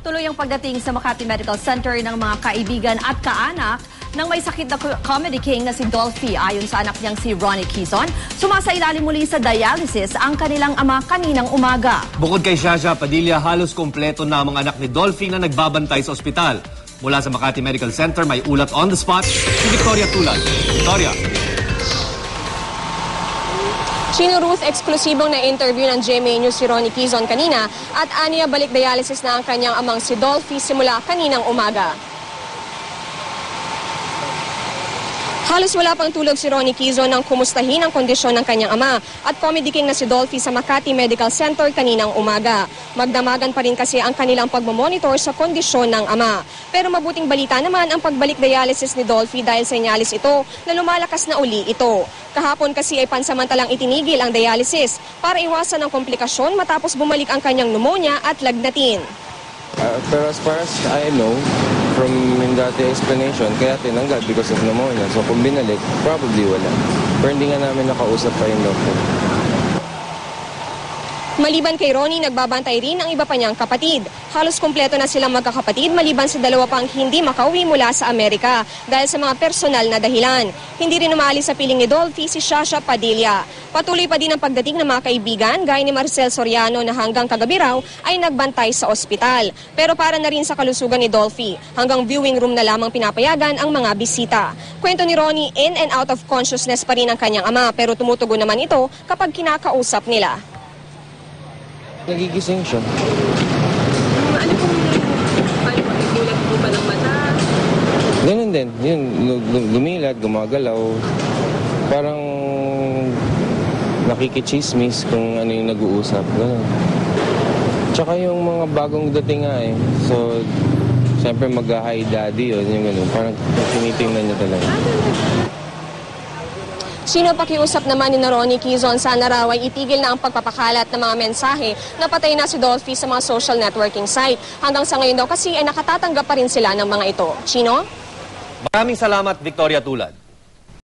Tuloy ang pagdating sa Makati Medical Center ng mga kaibigan at kaanak ng may sakit na comedy king na si Dolphy ayon sa anak niyang si Ronnie Quezon. Sumasailalim muli sa dialysis ang kanilang ama kaninang umaga. Bukod kay Shasha Padilla, halos kompleto na ang mga anak ni Dolphy na nagbabantay sa ospital. Mula sa Makati Medical Center, may ulat on the spot si Victoria Tulad. Victoria. Chino Ruth, eksklusibong na interview ng GMA News si Ronnie Quezon kanina at aniya balik dialysis na ang kanyang amang si Dolphy simula kaninang umaga. Halos wala pang tulog si Ronnie Quezon nang kumustahin ang kondisyon ng kanyang ama at comedy king na si Dolphy sa Makati Medical Center kaninang umaga. Magdamagan pa rin kasi ang kanilang pagmamonitor sa kondisyon ng ama. Pero mabuting balita naman ang pagbalik dialysis ni Dolphy dahil senyalis ito na lumalakas na uli ito. Kahapon kasi ay pansamantalang itinigil ang dialysis para iwasan ang komplikasyon matapos bumalik ang kanyang pneumonia at lagnatin. Uh, pero as far as I know, from yung dati explanation, kaya tinanggal because of pneumonia. So kung binalik, probably wala. Pero hindi nga namin nakausap pa yung doctor. Maliban kay Ronnie, nagbabantay rin ang iba pa niyang kapatid. Halos kumpleto na silang magkakapatid maliban sa dalawa pang hindi makauwi mula sa Amerika dahil sa mga personal na dahilan. Hindi rin umali sa piling ni Dolphy si Shasha Padilla. Patuloy pa din ang pagdating ng mga kaibigan gaya ni Marcel Soriano na hanggang kagabi raw ay nagbantay sa ospital. Pero para na rin sa kalusugan ni Dolphy, hanggang viewing room na lamang pinapayagan ang mga bisita. Kwento ni Ronnie, in and out of consciousness pa rin ang kanyang ama pero tumutugon naman ito kapag kinakausap nila. Nagigising siya. Ano kung paano magigulat po ba ng mata? Ganun din. Yun, lu- lu- lumilat, gumagalaw. Parang nakikichismis kung ano yung nag-uusap. Ganun. Tsaka yung mga bagong dating nga eh. So, siyempre mag-hi daddy yun, yung ganun. Parang tinitingnan niya talaga. Sino pakiusap naman ni Ronnie Quezon sana raw itigil na ang pagpapakalat ng mga mensahe na patay na si Dolphy sa mga social networking site. Hanggang sa ngayon daw kasi ay nakatatanggap pa rin sila ng mga ito. Chino? Maraming salamat, Victoria Tulad.